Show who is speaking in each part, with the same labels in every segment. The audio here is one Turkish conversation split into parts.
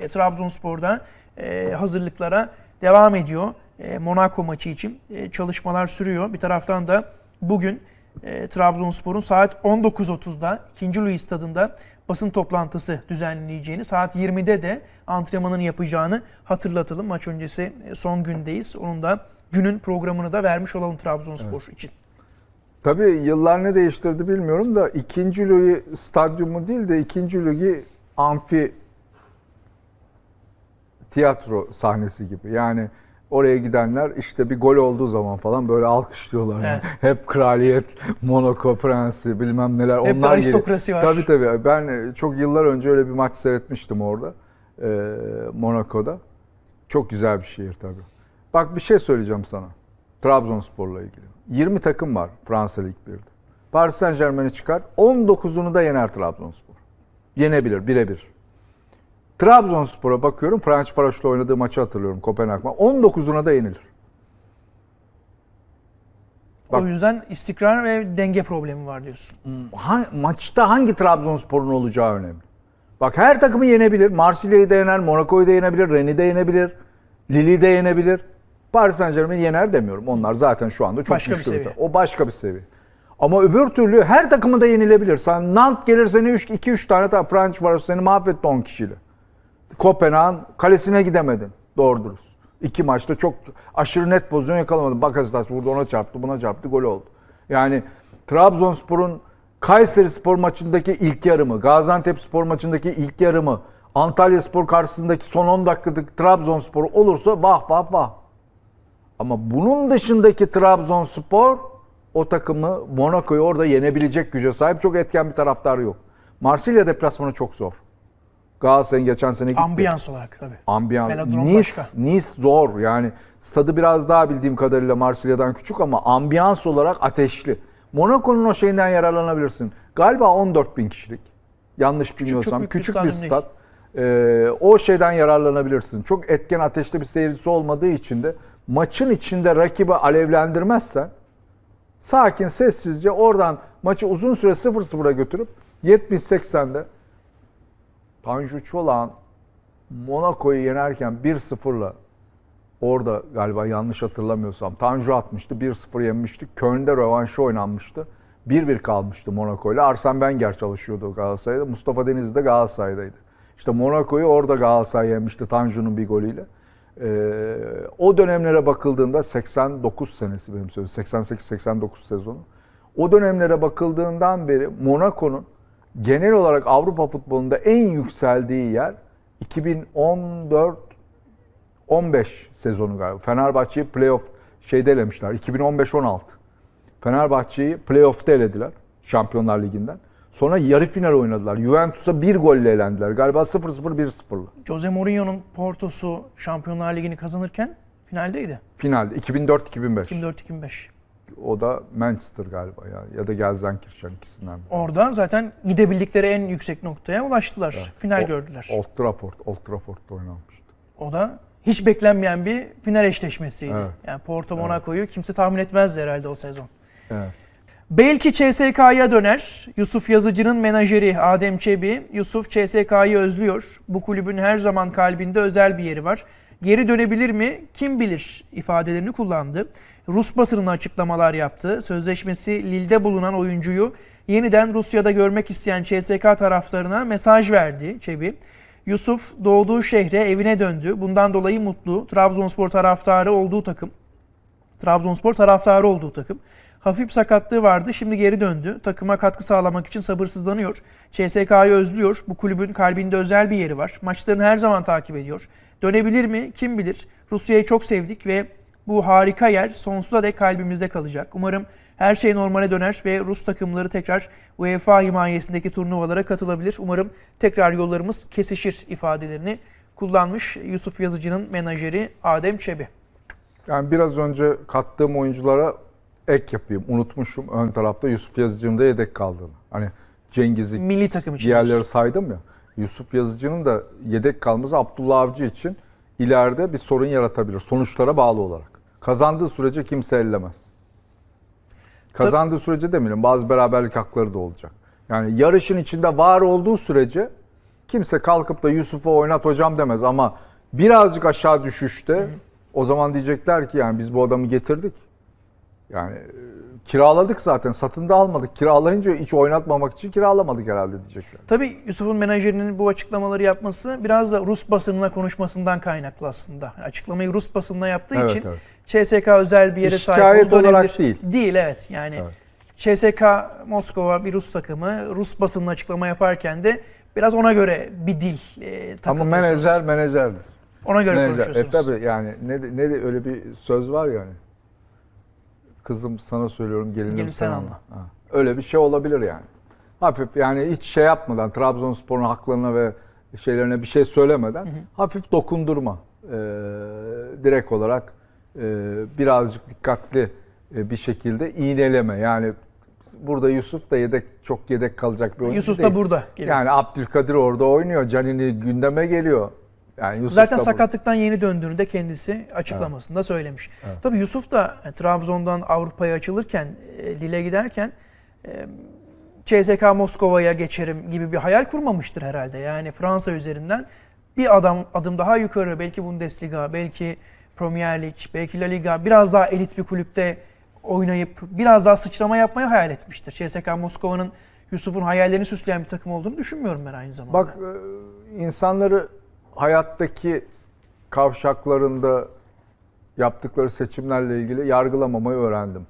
Speaker 1: E, Trabzonspor'da e, hazırlıklara devam ediyor. E, Monaco maçı için e, çalışmalar sürüyor. Bir taraftan da bugün e, Trabzonspor'un saat 19.30'da 2. Louis stadında basın toplantısı düzenleyeceğini, saat 20'de de antrenmanını yapacağını hatırlatalım. Maç öncesi e, son gündeyiz. Onun da günün programını da vermiş olalım Trabzonspor için.
Speaker 2: Tabii yıllar ne değiştirdi bilmiyorum da ikinci Louis stadyumu değil de ikinci Louis amfi tiyatro sahnesi gibi. Yani oraya gidenler işte bir gol olduğu zaman falan böyle alkışlıyorlar.
Speaker 1: Evet.
Speaker 2: Hep kraliyet, Monaco prensi bilmem neler.
Speaker 1: Hep
Speaker 2: onlar geliyor.
Speaker 1: aristokrasi var.
Speaker 2: Tabii tabii. Ben çok yıllar önce öyle bir maç seyretmiştim orada. Ee, Monaco'da. Çok güzel bir şehir tabii. Bak bir şey söyleyeceğim sana. Trabzonspor'la ilgili. 20 takım var Fransa Lig 1'de. Paris Saint Germain'i çıkart. 19'unu da yener Trabzonspor. Yenebilir birebir. Trabzonspor'a bakıyorum. Franç Faroş'la oynadığı maçı hatırlıyorum Kopenhag'da. 19'una da yenilir. Bak-
Speaker 1: O yüzden istikrar ve denge problemi var diyorsun.
Speaker 2: Ha- maçta hangi Trabzonspor'un olacağı önemli. Bak her takımı yenebilir. Marsilya'yı da yener, Monaco'yu da yenebilir, Rennes'i de yenebilir, Lille'i de yenebilir. Paris Saint Germain'i yener demiyorum. Onlar zaten şu anda çok
Speaker 1: Başka bir
Speaker 2: güçlü.
Speaker 1: seviye.
Speaker 2: takım. O başka bir seviye. Ama öbür türlü her takımı da yenilebilir. Sen Nant gelir seni 2-3 tane ta French var seni mahvetti 10 kişiyle. Kopenhag'ın kalesine gidemedin doğru dürüst. İki maçta çok aşırı net pozisyon yakalamadın. Bakasetas vurdu ona çarptı buna çarptı gol oldu. Yani Trabzonspor'un Kayseri Spor maçındaki ilk yarımı, Gaziantep Spor maçındaki ilk yarımı, Antalya Spor karşısındaki son 10 dakikalık Trabzonspor olursa vah vah vah. Ama bunun dışındaki Trabzonspor o takımı Monaco'yu orada yenebilecek güce sahip. Çok etken bir taraftarı yok. Marsilya deplasmanı çok zor. Galatasaray'ın geçen sene gitti.
Speaker 1: Ambiyans olarak tabii.
Speaker 2: Ambiyans. Nice,
Speaker 1: başka.
Speaker 2: Nice zor. Yani stadı biraz daha bildiğim kadarıyla Marsilya'dan küçük ama ambiyans olarak ateşli. Monaco'nun o şeyinden yararlanabilirsin. Galiba 14 bin kişilik. Yanlış bilmiyorsam.
Speaker 1: çok bir
Speaker 2: küçük bir,
Speaker 1: stadyum değil.
Speaker 2: stat. Ee, o şeyden yararlanabilirsin. Çok etken ateşli bir seyircisi olmadığı için de maçın içinde rakibi alevlendirmezsen sakin sessizce oradan maçı uzun süre 0-0'a götürüp 70-80'de Tanju Çolak'ın Monaco'yu yenerken 1-0'la orada galiba yanlış hatırlamıyorsam Tanju atmıştı. 1-0 yenmiştik. Köln'de rövanşı oynanmıştı. 1-1 kalmıştı Monaco ile. Arsene Wenger çalışıyordu Galatasaray'da. Mustafa Denizli de Galatasaray'daydı. İşte Monaco'yu orada Galatasaray yenmişti Tanju'nun bir golüyle. Ee, o dönemlere bakıldığında 89 senesi benim söylediğim 88-89 sezonu. O dönemlere bakıldığından beri Monaco'nun genel olarak Avrupa futbolunda en yükseldiği yer 2014 15 sezonu galiba. Fenerbahçe'yi playoff şeyde elemişler. 2015-16. Fenerbahçe'yi playoff'ta elediler. Şampiyonlar Ligi'nden. Sonra yarı final oynadılar. Juventus'a bir golle elendiler. Galiba 0-0 1-0'lı.
Speaker 1: Jose Mourinho'nun Porto'su Şampiyonlar Ligi'ni kazanırken finaldeydi.
Speaker 2: Finalde 2004-2005.
Speaker 1: 2004-2005.
Speaker 2: O da Manchester galiba ya. Ya da Gelsenkirchen ikisinden. biri.
Speaker 1: Orada zaten gidebildikleri en yüksek noktaya ulaştılar. Final
Speaker 2: O-
Speaker 1: gördüler.
Speaker 2: Old Trafford. Old Trafford'da oynanmıştı.
Speaker 1: O da hiç beklenmeyen bir final eşleşmesiydi.
Speaker 2: Evet.
Speaker 1: Yani Porto Monaco'yu kimse tahmin etmezdi herhalde o sezon.
Speaker 2: Evet.
Speaker 1: Belki CSK'ya döner. Yusuf Yazıcı'nın menajeri Adem Çebi, Yusuf CSK'yı özlüyor. Bu kulübün her zaman kalbinde özel bir yeri var. Geri dönebilir mi? Kim bilir ifadelerini kullandı. Rus basınına açıklamalar yaptı. Sözleşmesi Lille'de bulunan oyuncuyu yeniden Rusya'da görmek isteyen CSK taraftarına mesaj verdi Çebi. Yusuf doğduğu şehre evine döndü. Bundan dolayı mutlu. Trabzonspor taraftarı olduğu takım Trabzonspor taraftarı olduğu takım. Hafif sakatlığı vardı şimdi geri döndü. Takıma katkı sağlamak için sabırsızlanıyor. CSK'yı özlüyor. Bu kulübün kalbinde özel bir yeri var. Maçlarını her zaman takip ediyor. Dönebilir mi? Kim bilir. Rusya'yı çok sevdik ve bu harika yer sonsuza dek kalbimizde kalacak. Umarım her şey normale döner ve Rus takımları tekrar UEFA himayesindeki turnuvalara katılabilir. Umarım tekrar yollarımız kesişir ifadelerini kullanmış Yusuf Yazıcı'nın menajeri Adem Çebi.
Speaker 2: Yani biraz önce kattığım oyunculara ek yapayım. Unutmuşum ön tarafta Yusuf Yazıcı'nın da yedek kaldığını. Hani Cengiz'i
Speaker 1: Milli takım için.
Speaker 2: diğerleri saydım ya. Yusuf Yazıcı'nın da yedek kalması Abdullah Avcı için ileride bir sorun yaratabilir. Sonuçlara bağlı olarak. Kazandığı sürece kimse ellemez. Kazandığı sürece demeyelim bazı beraberlik hakları da olacak. Yani yarışın içinde var olduğu sürece kimse kalkıp da Yusuf'u oynat hocam demez ama birazcık aşağı düşüşte o zaman diyecekler ki yani biz bu adamı getirdik. Yani e, kiraladık zaten satın da almadık. Kiralayınca hiç oynatmamak için kiralamadık herhalde diyecekler.
Speaker 1: Tabii Yusuf'un menajerinin bu açıklamaları yapması biraz da Rus basınına konuşmasından kaynaklı aslında. Açıklamayı Rus basınına yaptığı
Speaker 2: Evet,
Speaker 1: için
Speaker 2: evet.
Speaker 1: CSK özel bir yere sahip
Speaker 2: Şikayet
Speaker 1: olduğu
Speaker 2: olarak
Speaker 1: dönebilir.
Speaker 2: değil.
Speaker 1: Değil evet yani.
Speaker 2: Evet.
Speaker 1: CSK Moskova bir Rus takımı Rus basınına açıklama yaparken de biraz ona göre bir dil e,
Speaker 2: Ama menajer menajerdir.
Speaker 1: Ona göre
Speaker 2: Menajer. E
Speaker 1: konuşuyorsunuz.
Speaker 2: tabi yani ne ne de öyle bir söz var yani. Kızım sana söylüyorum gelinim
Speaker 1: Gelin
Speaker 2: sen anla. Ha. Öyle bir şey olabilir yani. Hafif yani hiç şey yapmadan Trabzonspor'un haklarına ve şeylerine bir şey söylemeden hafif dokundurma. Ee, direkt olarak e, birazcık dikkatli e, bir şekilde iğneleme. Yani burada Yusuf da yedek çok yedek kalacak bir oyuncu
Speaker 1: Yusuf
Speaker 2: değil.
Speaker 1: da burada. geliyor.
Speaker 2: Yani Abdülkadir orada oynuyor. Canini gündeme geliyor. Yani Yusuf
Speaker 1: Zaten
Speaker 2: burada.
Speaker 1: sakatlıktan yeni döndüğünü de kendisi açıklamasında söylemiş. Tabii Yusuf da e, Trabzon'dan Avrupa'ya açılırken, e, Lille giderken e, CSK Moskova'ya geçerim gibi bir hayal kurmamıştır herhalde. Yani Fransa üzerinden bir adam adım daha yukarı belki Bundesliga, belki Premier Lig, belki La Liga biraz daha elit bir kulüpte oynayıp biraz daha sıçrama yapmayı hayal etmiştir. CSK Moskova'nın Yusuf'un hayallerini süsleyen bir takım olduğunu düşünmüyorum ben aynı zamanda.
Speaker 2: Bak e, insanları hayattaki kavşaklarında yaptıkları seçimlerle ilgili yargılamamayı öğrendim.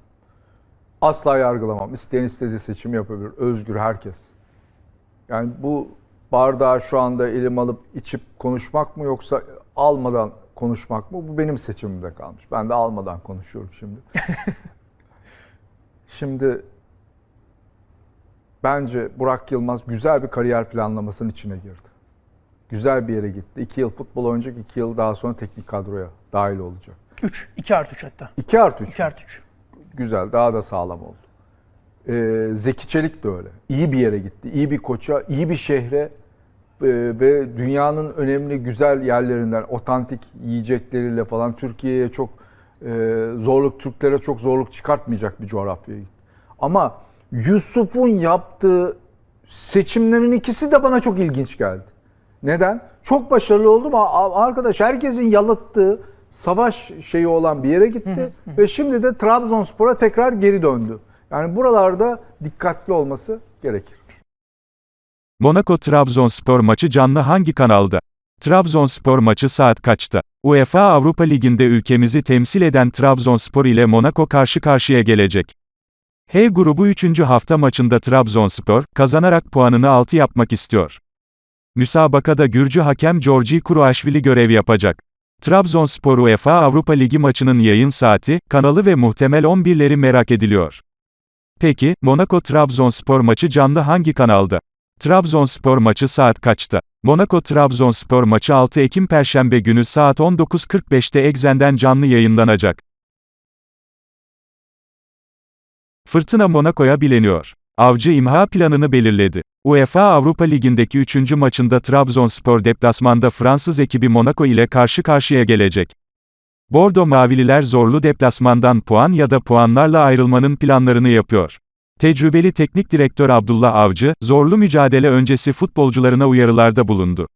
Speaker 2: Asla yargılamam. İsteyen istediği seçim yapabilir. Özgür herkes. Yani bu bardağı şu anda elim alıp içip konuşmak mı yoksa almadan konuşmak mı? Bu benim seçimimde kalmış. Ben de almadan konuşuyorum şimdi. şimdi bence Burak Yılmaz güzel bir kariyer planlamasının içine girdi. Güzel bir yere gitti. İki yıl futbol oynayacak, iki yıl daha sonra teknik kadroya dahil olacak.
Speaker 1: 3, 2 artı 3 hatta.
Speaker 2: 2 artı 3.
Speaker 1: 2 artı 3.
Speaker 2: Güzel, daha da sağlam oldu. Ee, Zeki Çelik de öyle. İyi bir yere gitti. İyi bir koça, iyi bir şehre e, ve dünyanın önemli güzel yerlerinden, otantik yiyecekleriyle falan Türkiye'ye çok e, zorluk, Türklere çok zorluk çıkartmayacak bir coğrafyaya gitti. Ama Yusuf'un yaptığı seçimlerin ikisi de bana çok ilginç geldi. Neden? Çok başarılı oldu ama a- arkadaş herkesin yalıttığı savaş şeyi olan bir yere gitti ve şimdi de Trabzonspor'a tekrar geri döndü. Yani buralarda dikkatli olması gerekir.
Speaker 3: Monaco Trabzonspor maçı canlı hangi kanalda? Trabzonspor maçı saat kaçta? UEFA Avrupa Ligi'nde ülkemizi temsil eden Trabzonspor ile Monaco karşı karşıya gelecek. H grubu 3. hafta maçında Trabzonspor, kazanarak puanını 6 yapmak istiyor. Müsabakada Gürcü hakem Georgi Kuruaşvili görev yapacak. Trabzonspor UEFA Avrupa Ligi maçının yayın saati, kanalı ve muhtemel 11'leri merak ediliyor. Peki, Monaco Trabzonspor maçı canlı hangi kanalda? Trabzonspor maçı saat kaçta? Monaco Trabzonspor maçı 6 Ekim Perşembe günü saat 19.45'te Exxen'den canlı yayınlanacak. Fırtına Monaco'ya bileniyor. Avcı imha planını belirledi. UEFA Avrupa Ligi'ndeki 3. maçında Trabzonspor deplasmanda Fransız ekibi Monaco ile karşı karşıya gelecek. Bordo Mavililer zorlu deplasmandan puan ya da puanlarla ayrılmanın planlarını yapıyor. Tecrübeli teknik direktör Abdullah Avcı, zorlu mücadele öncesi futbolcularına uyarılarda bulundu.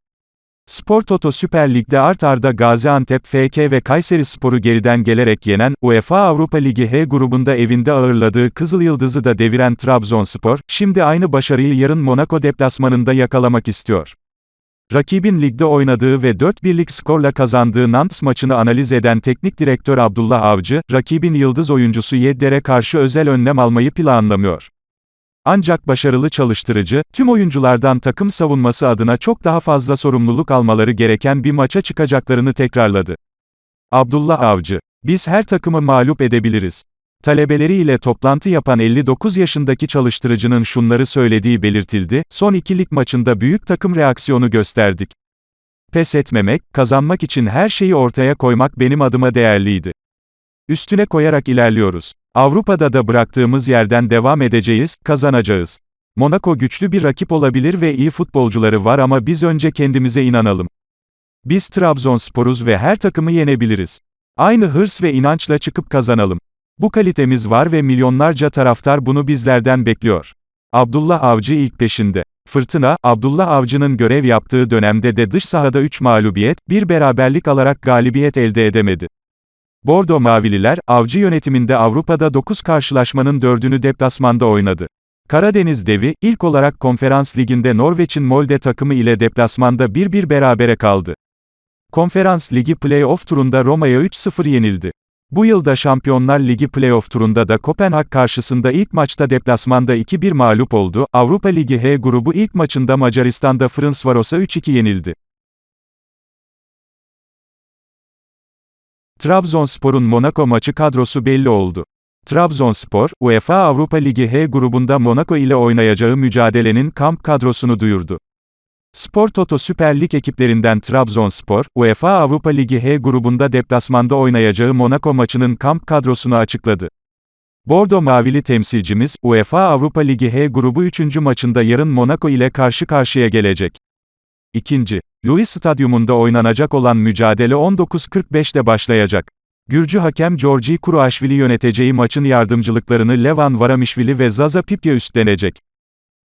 Speaker 3: Spor Toto Süper Lig'de art arda Gaziantep FK ve Kayseri Spor'u geriden gelerek yenen, UEFA Avrupa Ligi H grubunda evinde ağırladığı Kızıl Yıldız'ı da deviren Trabzonspor, şimdi aynı başarıyı yarın Monaco deplasmanında yakalamak istiyor. Rakibin ligde oynadığı ve 4-1'lik skorla kazandığı Nantes maçını analiz eden teknik direktör Abdullah Avcı, rakibin yıldız oyuncusu Yedder'e karşı özel önlem almayı planlamıyor. Ancak başarılı çalıştırıcı, tüm oyunculardan takım savunması adına çok daha fazla sorumluluk almaları gereken bir maça çıkacaklarını tekrarladı. Abdullah Avcı, biz her takımı mağlup edebiliriz. Talebeleriyle toplantı yapan 59 yaşındaki çalıştırıcının şunları söylediği belirtildi, son iki lig maçında büyük takım reaksiyonu gösterdik. Pes etmemek, kazanmak için her şeyi ortaya koymak benim adıma değerliydi. Üstüne koyarak ilerliyoruz. Avrupa'da da bıraktığımız yerden devam edeceğiz, kazanacağız. Monaco güçlü bir rakip olabilir ve iyi futbolcuları var ama biz önce kendimize inanalım. Biz Trabzonsporuz ve her takımı yenebiliriz. Aynı hırs ve inançla çıkıp kazanalım. Bu kalitemiz var ve milyonlarca taraftar bunu bizlerden bekliyor. Abdullah Avcı ilk peşinde. Fırtına, Abdullah Avcı'nın görev yaptığı dönemde de dış sahada 3 mağlubiyet, bir beraberlik alarak galibiyet elde edemedi. Bordo Mavililer, Avcı yönetiminde Avrupa'da 9 karşılaşmanın 4'ünü deplasmanda oynadı. Karadeniz Devi, ilk olarak Konferans Ligi'nde Norveç'in Molde takımı ile deplasmanda 1-1 berabere kaldı. Konferans Ligi Play-off turunda Roma'ya 3-0 yenildi. Bu yılda Şampiyonlar Ligi Play-off turunda da Kopenhag karşısında ilk maçta deplasmanda 2-1 mağlup oldu. Avrupa Ligi H grubu ilk maçında Macaristan'da Ferencvaros'a 3-2 yenildi. Trabzonspor'un Monaco maçı kadrosu belli oldu. Trabzonspor, UEFA Avrupa Ligi H grubunda Monaco ile oynayacağı mücadelenin kamp kadrosunu duyurdu. Spor Toto Süper Lig ekiplerinden Trabzonspor, UEFA Avrupa Ligi H grubunda deplasmanda oynayacağı Monaco maçının kamp kadrosunu açıkladı. Bordo Mavili temsilcimiz, UEFA Avrupa Ligi H grubu 3. maçında yarın Monaco ile karşı karşıya gelecek. İkinci, Louis Stadyumunda oynanacak olan mücadele 19.45'te başlayacak. Gürcü hakem Georgi Kuruaşvili yöneteceği maçın yardımcılıklarını Levan Varamişvili ve Zaza Pipya üstlenecek.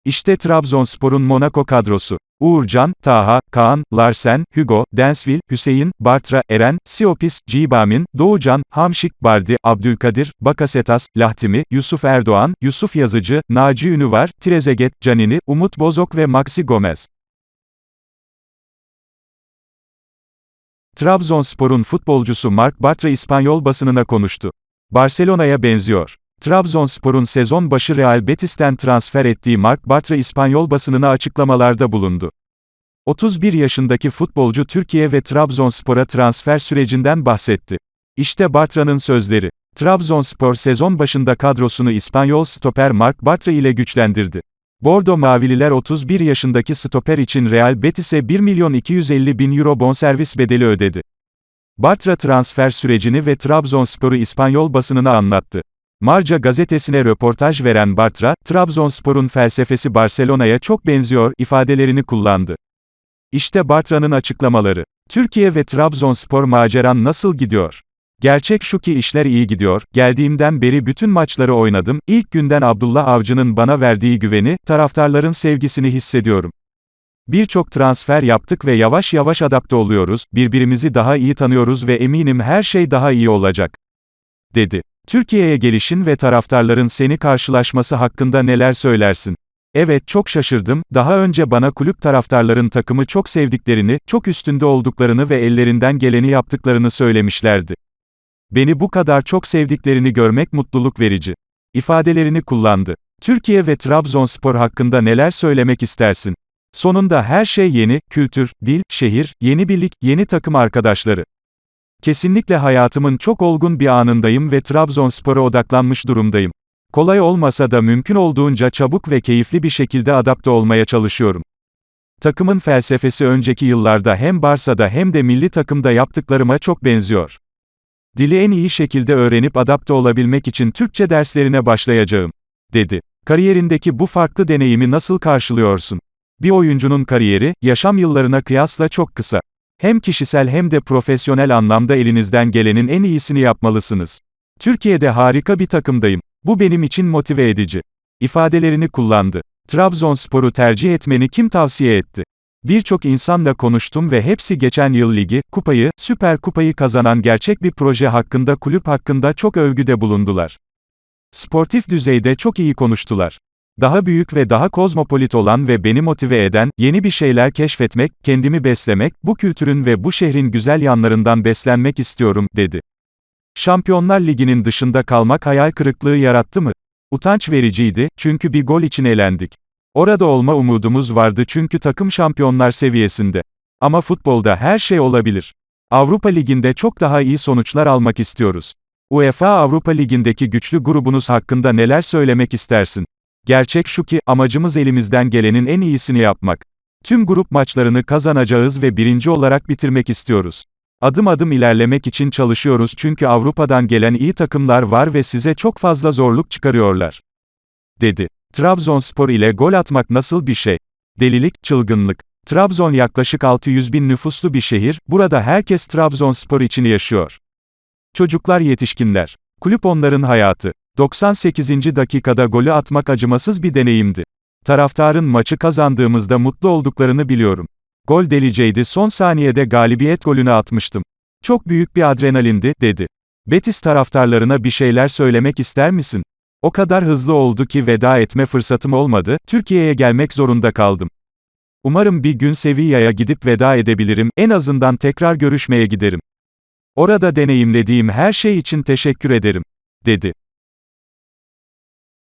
Speaker 3: İşte Trabzonspor'un Monaco kadrosu. Uğurcan, Taha, Kaan, Larsen, Hugo, Densville, Hüseyin, Bartra, Eren, Siopis, Cibamin, Doğucan, Hamşik, Bardi, Abdülkadir, Bakasetas, Lahtimi, Yusuf Erdoğan, Yusuf Yazıcı, Naci Ünüvar, Trezeget, Canini, Umut Bozok ve Maxi Gomez. Trabzonspor'un futbolcusu Mark Bartra İspanyol basınına konuştu. Barcelona'ya benziyor. Trabzonspor'un sezon başı Real Betis'ten transfer ettiği Mark Bartra İspanyol basınına açıklamalarda bulundu. 31 yaşındaki futbolcu Türkiye ve Trabzonspor'a transfer sürecinden bahsetti. İşte Bartra'nın sözleri. Trabzonspor sezon başında kadrosunu İspanyol stoper Mark Bartra ile güçlendirdi. Bordo Mavililer 31 yaşındaki stoper için Real Betis'e 1 milyon 250 bin euro bonservis bedeli ödedi. Bartra transfer sürecini ve Trabzonspor'u İspanyol basınına anlattı. Marca gazetesine röportaj veren Bartra, Trabzonspor'un felsefesi Barcelona'ya çok benziyor ifadelerini kullandı. İşte Bartra'nın açıklamaları. Türkiye ve Trabzonspor maceran nasıl gidiyor? Gerçek şu ki işler iyi gidiyor. Geldiğimden beri bütün maçları oynadım. İlk günden Abdullah Avcı'nın bana verdiği güveni, taraftarların sevgisini hissediyorum. Birçok transfer yaptık ve yavaş yavaş adapte oluyoruz. Birbirimizi daha iyi tanıyoruz ve eminim her şey daha iyi olacak. dedi. Türkiye'ye gelişin ve taraftarların seni karşılaşması hakkında neler söylersin? Evet çok şaşırdım, daha önce bana kulüp taraftarların takımı çok sevdiklerini, çok üstünde olduklarını ve ellerinden geleni yaptıklarını söylemişlerdi. Beni bu kadar çok sevdiklerini görmek mutluluk verici. ifadelerini kullandı. Türkiye ve Trabzonspor hakkında neler söylemek istersin? Sonunda her şey yeni, kültür, dil, şehir, yeni birlik, yeni takım arkadaşları. Kesinlikle hayatımın çok olgun bir anındayım ve Trabzonspor'a odaklanmış durumdayım. Kolay olmasa da mümkün olduğunca çabuk ve keyifli bir şekilde adapte olmaya çalışıyorum. Takımın felsefesi önceki yıllarda hem Barsa'da hem de milli takımda yaptıklarıma çok benziyor. Dili en iyi şekilde öğrenip adapte olabilmek için Türkçe derslerine başlayacağım, dedi. Kariyerindeki bu farklı deneyimi nasıl karşılıyorsun? Bir oyuncunun kariyeri, yaşam yıllarına kıyasla çok kısa. Hem kişisel hem de profesyonel anlamda elinizden gelenin en iyisini yapmalısınız. Türkiye'de harika bir takımdayım. Bu benim için motive edici. ifadelerini kullandı. Trabzonspor'u tercih etmeni kim tavsiye etti? Birçok insanla konuştum ve hepsi geçen yıl ligi, kupayı, süper kupayı kazanan gerçek bir proje hakkında kulüp hakkında çok övgüde bulundular. Sportif düzeyde çok iyi konuştular. Daha büyük ve daha kozmopolit olan ve beni motive eden, yeni bir şeyler keşfetmek, kendimi beslemek, bu kültürün ve bu şehrin güzel yanlarından beslenmek istiyorum, dedi. Şampiyonlar Ligi'nin dışında kalmak hayal kırıklığı yarattı mı? Utanç vericiydi, çünkü bir gol için elendik. Orada olma umudumuz vardı çünkü takım şampiyonlar seviyesinde. Ama futbolda her şey olabilir. Avrupa Ligi'nde çok daha iyi sonuçlar almak istiyoruz. UEFA Avrupa Ligi'ndeki güçlü grubunuz hakkında neler söylemek istersin? Gerçek şu ki, amacımız elimizden gelenin en iyisini yapmak. Tüm grup maçlarını kazanacağız ve birinci olarak bitirmek istiyoruz. Adım adım ilerlemek için çalışıyoruz çünkü Avrupa'dan gelen iyi takımlar var ve size çok fazla zorluk çıkarıyorlar. Dedi. Trabzonspor ile gol atmak nasıl bir şey? Delilik, çılgınlık. Trabzon yaklaşık 600 bin nüfuslu bir şehir, burada herkes Trabzonspor için yaşıyor. Çocuklar yetişkinler. Kulüp onların hayatı. 98. dakikada golü atmak acımasız bir deneyimdi. Taraftarın maçı kazandığımızda mutlu olduklarını biliyorum. Gol deliceydi son saniyede galibiyet golünü atmıştım. Çok büyük bir adrenalindi, dedi. Betis taraftarlarına bir şeyler söylemek ister misin? O kadar hızlı oldu ki veda etme fırsatım olmadı, Türkiye'ye gelmek zorunda kaldım. Umarım bir gün Sevilla'ya gidip veda edebilirim, en azından tekrar görüşmeye giderim. Orada deneyimlediğim her şey için teşekkür ederim, dedi.